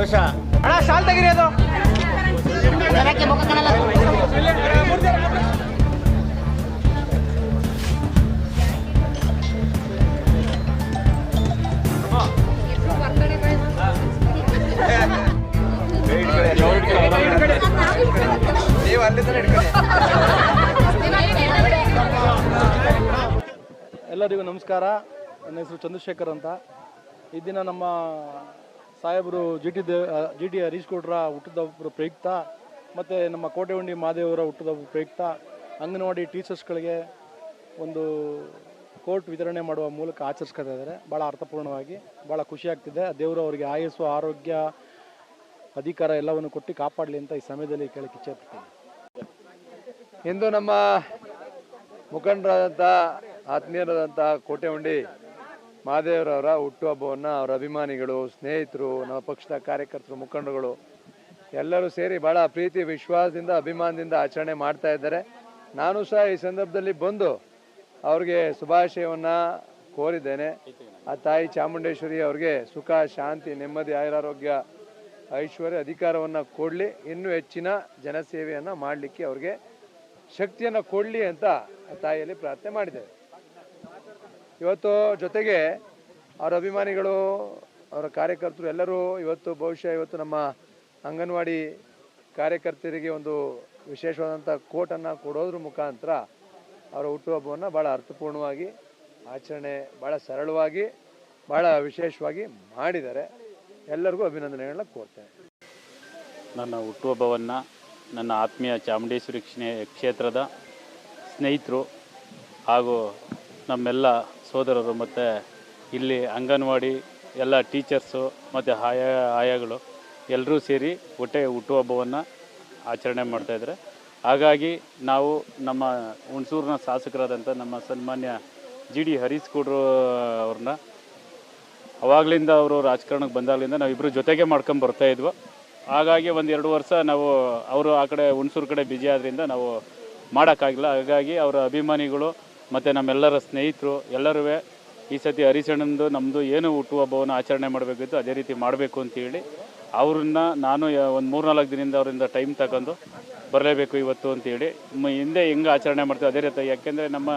ಸಂತೋಷ ಅಣ್ಣ, ಶಾಲ್ ತೆಗಿರಿ ಅದು. ನೀವು ಎಲ್ಲರಿಗೂ ನಮಸ್ಕಾರ. ನನ್ನ ಹೆಸರು ಚಂದ್ರಶೇಖರ್ ಅಂತ. ಈ ದಿನ ನಮ್ಮ ಸಾಹೇಬರು G T Dev G T Harish ಗೌಡ್ರ ಹುಟ್ಟುಹಬ್ಬದ ಪ್ರಯುಕ್ತ, ಮತ್ತು ನಮ್ಮ ಕೋಟೆಗುಂಡಿ ಮಹಾದೇವರ ಹುಟ್ಟುಹಬ್ಬದ ಪ್ರಯುಕ್ತ. ಅಂಗನವಾಡಿ ಟೀಚರ್ಸ್ಗಳಿಗೆ ಒಂದು ಕೋರ್ಟ್ ವಿತರಣೆ ಮಾಡುವ ಮೂಲಕ ಆಚರಿಸ್ಕೊತಾ ಇದ್ದಾರೆ. ಭಾಳ ಅರ್ಥಪೂರ್ಣವಾಗಿ ಭಾಳ ಖುಷಿ ಆಗ್ತಿದೆ. ದೇವರು ಅವರಿಗೆ ಆಯಸ್ಸು, ಆರೋಗ್ಯ, ಅಧಿಕಾರ ಎಲ್ಲವನ್ನು ಕೊಟ್ಟು ಕಾಪಾಡಲಿ ಅಂತ ಈ ಸಮಯದಲ್ಲಿ ಕೇಳಕ್ಕೆ ಇಚ್ಛೆಪಡ್ತೀನಿ. ಇಂದು ನಮ್ಮ ಮುಖಂಡರಾದಂಥ ಆತ್ಮೀಯರಾದಂಥ ಕೋಟೆಹುಂಡಿ ಮಹಾದೇವರವರ ಹುಟ್ಟುಹಬ್ಬವನ್ನು ಅವರ ಅಭಿಮಾನಿಗಳು, ಸ್ನೇಹಿತರು, ನಮ್ಮ ಪಕ್ಷದ ಕಾರ್ಯಕರ್ತರು ಮುಖಂಡಗಳು ಎಲ್ಲರೂ ಸೇರಿ ಭಾಳ ಪ್ರೀತಿ, ವಿಶ್ವಾಸದಿಂದ, ಅಭಿಮಾನದಿಂದ ಆಚರಣೆ ಮಾಡ್ತಾ ಇದ್ದಾರೆ. ನಾನು ಸಹ ಈ ಸಂದರ್ಭದಲ್ಲಿ ಬಂದು ಅವ್ರಿಗೆ ಶುಭಾಶಯವನ್ನು ಕೋರಿದ್ದೇನೆ. ಆ ತಾಯಿ ಚಾಮುಂಡೇಶ್ವರಿ ಅವ್ರಿಗೆ ಸುಖ, ಶಾಂತಿ, ನೆಮ್ಮದಿ, ಆಯುರಾರೋಗ್ಯ, ಐಶ್ವರ್ಯ ಅಧಿಕಾರವನ್ನು ಕೊಡಲಿ. ಇನ್ನೂ ಹೆಚ್ಚಿನ ಜನಸೇವೆಯನ್ನು ಮಾಡಲಿಕ್ಕೆ ಅವ್ರಿಗೆ ಶಕ್ತಿಯನ್ನು ಕೊಡಲಿ ಅಂತ ಆ ತಾಯಿಯಲ್ಲಿ ಪ್ರಾರ್ಥನೆ ಮಾಡಿದ್ದೇವೆ. ಇವತ್ತು ಜೊತೆಗೆ ಅವರ ಅಭಿಮಾನಿಗಳು, ಅವರ ಕಾರ್ಯಕರ್ತರು ಎಲ್ಲರೂ ಇವತ್ತು ಬಹುಶಃ ಇವತ್ತು ನಮ್ಮ ಅಂಗನವಾಡಿ ಕಾರ್ಯಕರ್ತರಿಗೆ ಒಂದು ವಿಶೇಷವಾದಂಥ ಕೋಟನ್ನು ಕೊಡೋದ್ರ ಮುಖಾಂತರ ಅವರ ಹುಟ್ಟುಹಬ್ಬವನ್ನು ಭಾಳ ಅರ್ಥಪೂರ್ಣವಾಗಿ, ಆಚರಣೆ ಭಾಳ ಸರಳವಾಗಿ ಭಾಳ ವಿಶೇಷವಾಗಿ ಮಾಡಿದ್ದಾರೆ. ಎಲ್ಲರಿಗೂ ಅಭಿನಂದನೆಗಳನ್ನ ಕೋರ್ತೇನೆ. ನನ್ನ ಹುಟ್ಟುಹಬ್ಬವನ್ನು ನನ್ನ ಆತ್ಮೀಯ ಚಾಮುಂಡೇಶ್ವರಿ ಕ್ಷೇ- ಕ್ಷೇತ್ರದ ಸ್ನೇಹಿತರು ಹಾಗೂ ನಮ್ಮೆಲ್ಲ ಸೋದರರು ಮತ್ತು ಇಲ್ಲಿ ಅಂಗನವಾಡಿ ಎಲ್ಲ ಟೀಚರ್ಸು ಮತ್ತು ಆಯಾ ಆಯಾಗಳು ಎಲ್ಲರೂ ಸೇರಿ ಒಟ್ಟೆ ಹುಟ್ಟುಹಬ್ಬವನ್ನು ಆಚರಣೆ ಮಾಡ್ತಾಯಿದ್ದಾರೆ ಹಾಗಾಗಿ ನಾವು ನಮ್ಮ ಹುಣಸೂರಿನ ಶಾಸಕರಾದಂಥ ನಮ್ಮ ಸನ್ಮಾನ್ಯ ಜಿ ಡಿ ಹರೀಶ್ ಗೌಡ್ರು ಅವ್ರನ್ನ ಅವಾಗಲಿಂದ ಅವರು ರಾಜಕಾರಣಕ್ಕೆ ಬಂದಾಗಲಿಂದ ನಾವಿಬ್ಬರು ಜೊತೆಗೆ ಮಾಡ್ಕೊಂಡು ಬರ್ತಾಯಿದ್ವು ಹಾಗಾಗಿ ಒಂದು ಎರಡು ವರ್ಷ ನಾವು ಅವರು ಆ ಕಡೆ ಹುಣಸೂರು ಕಡೆ ಬ್ಯುಸಿ ಆದ್ದರಿಂದ ನಾವು ಮಾಡೋಕ್ಕಾಗಿಲ್ಲ ಹಾಗಾಗಿ ಅವರ ಅಭಿಮಾನಿಗಳು ಮತ್ತು ನಮ್ಮೆಲ್ಲರ ಸ್ನೇಹಿತರು ಎಲ್ಲರೂ ಈ ಸತಿ ಹರಿಸಣ್ಣಂದು ನಮ್ಮದು ಏನು ಹುಟ್ಟುಹಬ್ಬವನ್ನು ಆಚರಣೆ ಮಾಡಬೇಕಿತ್ತು, ಅದೇ ರೀತಿ ಮಾಡಬೇಕು ಅಂತೇಳಿ ಅವ್ರನ್ನ ನಾನು ಒಂದು ಮೂರ್ನಾಲ್ಕು ದಿನದಿಂದ ಅವರಿಂದ ಟೈಮ್ ತಗೊಂಡು ಬರಲೇಬೇಕು ಇವತ್ತು ಅಂತೇಳಿ ಹಿಂದೆ ಹೆಂಗೆ ಆಚರಣೆ ಮಾಡ್ತೀವಿ ಅದೇ ರೀತಿ, ಯಾಕೆಂದರೆ ನಮ್ಮ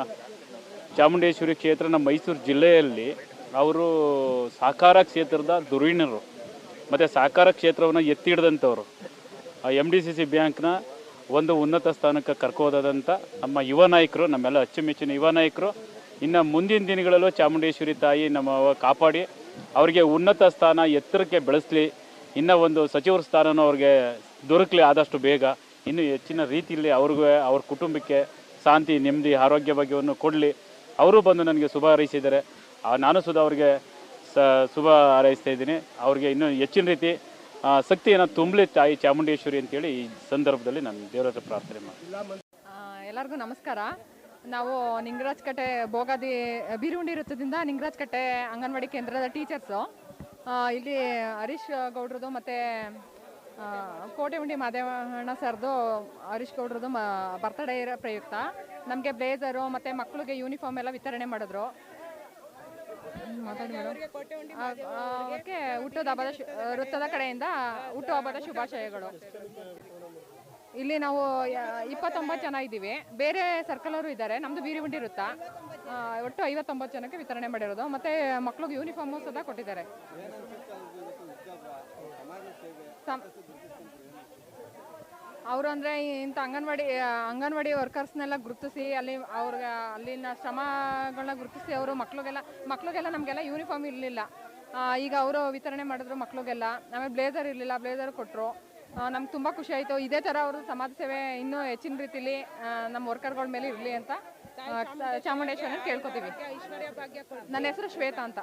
ಚಾಮುಂಡೇಶ್ವರಿ ಕ್ಷೇತ್ರ ನಮ್ಮ ಮೈಸೂರು ಜಿಲ್ಲೆಯಲ್ಲಿ ಅವರು ಸಾಕಾರ ಕ್ಷೇತ್ರದ ಧುರೀಣರು ಮತ್ತು ಸಹಕಾರ ಕ್ಷೇತ್ರವನ್ನು ಎತ್ತಿ ಹಿಡ್ದಂಥವ್ರು. ಎಂ ಡಿ ಸಿ ಸಿ ಬ್ಯಾಂಕ್ನ ಒಂದು ಉನ್ನತ ಸ್ಥಾನಕ್ಕೆ ಕರ್ಕೋದಂಥ ನಮ್ಮ ಯುವ ನಾಯಕರು, ನಮ್ಮೆಲ್ಲ ಅಚ್ಚುಮೆಚ್ಚಿನ ಯುವ ನಾಯಕರು, ಇನ್ನು ಮುಂದಿನ ದಿನಗಳಲ್ಲೂ ಚಾಮುಂಡೇಶ್ವರಿ ತಾಯಿ ನಮ್ಮ ಕಾಪಾಡಿ, ಅವರಿಗೆ ಉನ್ನತ ಸ್ಥಾನ ಎತ್ತರಕ್ಕೆ ಬೆಳೆಸಲಿ, ಇನ್ನು ಒಂದು ಸಚಿವರ ಸ್ಥಾನನೂ ಅವ್ರಿಗೆ ದೊರಕಲಿ ಆದಷ್ಟು ಬೇಗ, ಇನ್ನೂ ಹೆಚ್ಚಿನ ರೀತಿಯಲ್ಲಿ ಅವ್ರಿಗೂ, ಅವ್ರ ಕುಟುಂಬಕ್ಕೆ ಶಾಂತಿ, ನೆಮ್ಮದಿ ಆರೋಗ್ಯ ಭಾಗ್ಯವನ್ನು ಕೊಡಲಿ. ಅವರು ಬಂದು ನನಗೆ ಶುಭ ಹಾರೈಸಿದ್ದಾರೆ. ನಾನು ಸುಧಾ ಅವ್ರಿಗೆ ಸ, ಶುಭ ಹಾರೈಸ್ತಾ ಇದ್ದೀನಿ. ಅವ್ರಿಗೆ ಇನ್ನೂ ಹೆಚ್ಚಿನ ರೀತಿ ಶಕ್ತಿಯನ್ನು ತುಂಬಲಿ ತಾಯಿ ಚಾಮುಂಡೇಶ್ವರಿ ಅಂತೇಳಿ ಈ ಸಂದರ್ಭದಲ್ಲಿ ನಾನು ದೇವರ ಪ್ರಾರ್ಥನೆ ಮಾಡ್ತೀನಿ. ಎಲ್ಲರಿಗೂ ನಮಸ್ಕಾರ. ನಾವು ನಿಂಗರಾಜ್ ಕಟ್ಟೆ ಬೋಗಾದಿ ಬೀರುಂಡಿ ವೃತ್ತದಿಂದ ನಿಂಗರಾಜ್ ಕಟ್ಟೆ ಅಂಗನವಾಡಿ ಕೇಂದ್ರದ ಟೀಚರ್ಸು. ಇಲ್ಲಿ ಹರೀಶ್ ಗೌಡ್ರದ್ದು ಮತ್ತು ಕೋಟೆ ಉಂಡಿ ಮಾದೇವಣ್ಣ ಸರ್ದು ಹರೀಶ್ ಗೌಡ್ರದ್ದು ಬರ್ತಡೇ ಇರೋ ಪ್ರಯುಕ್ತ. ನಮಗೆ ಬ್ಲೇಸರು ಮತ್ತು ಮಕ್ಕಳಿಗೆ ಯೂನಿಫಾರ್ಮ್ ಎಲ್ಲ ವಿತರಣೆ ಮಾಡಿದ್ರು. ಮಾತಾಡಿ ಮೇಡಮ್ ಓಕೆ ಹುಟ್ಟದ ಹಬ್ಬದ ವೃತ್ತದ ಕಡೆಯಿಂದ ಹುಟ್ಟುಹಬ್ಬದ ಶುಭಾಶಯಗಳು. ಇಲ್ಲಿ ನಾವು ಇಪ್ಪತ್ತೊಂಬತ್ತು ಜನ ಇದ್ದೀವಿ. ಬೇರೆ ಸರ್ಕಲ್ ಅವರು ಇದ್ದಾರೆ. ನಮ್ಮದು ಬೀರಿಗುಂಡಿ ವೃತ್ತ. ಒಟ್ಟು ಐವತ್ತೊಂಬತ್ತು ಜನಕ್ಕೆ ವಿತರಣೆ ಮಾಡಿರೋದು. ಮತ್ತೆ ಮಕ್ಳಿಗೆ ಯೂನಿಫಾರ್ಮು ಸದಾ ಕೊಟ್ಟಿದ್ದಾರೆ. ಅವರು ಅಂದರೆ ಇಂಥ ಅಂಗನವಾಡಿ ಅಂಗನವಾಡಿ ವರ್ಕರ್ಸ್ನೆಲ್ಲ ಗುರುತಿಸಿ ಅಲ್ಲಿ ಅವ್ರಿಗೆ ಅಲ್ಲಿನ ಶ್ರಮಗಳನ್ನ ಗುರುತಿಸಿ ಅವರು ಮಕ್ಳಿಗೆಲ್ಲ ಮಕ್ಳಿಗೆಲ್ಲ ನಮಗೆಲ್ಲ ಯೂನಿಫಾರ್ಮ್ ಇರಲಿಲ್ಲ. ಈಗ ಅವರು ವಿತರಣೆ ಮಾಡಿದ್ರು ಮಕ್ಳಿಗೆಲ್ಲ. ಆಮೇಲೆ ಬ್ಲೇಸರ್ ಇರಲಿಲ್ಲ ಬ್ಲೇಸರ್ ಕೊಟ್ಟರು ನಮ್ಗೆ ತುಂಬ ಖುಷಿ ಆಯಿತು. ಇದೇ ಥರ ಅವರು ಸಮಾಜ ಸೇವೆ ಇನ್ನೂ ಹೆಚ್ಚಿನ ರೀತಿಲಿ ನಮ್ಮ ವರ್ಕರ್ಗಳ ಮೇಲೆ ಇರಲಿ ಅಂತ ಚಾಮುಂಡೇಶ್ವರನ ಕೇಳ್ಕೊತೀವಿ. ನನ್ನ ಹೆಸರು ಶ್ವೇತಾ ಅಂತ.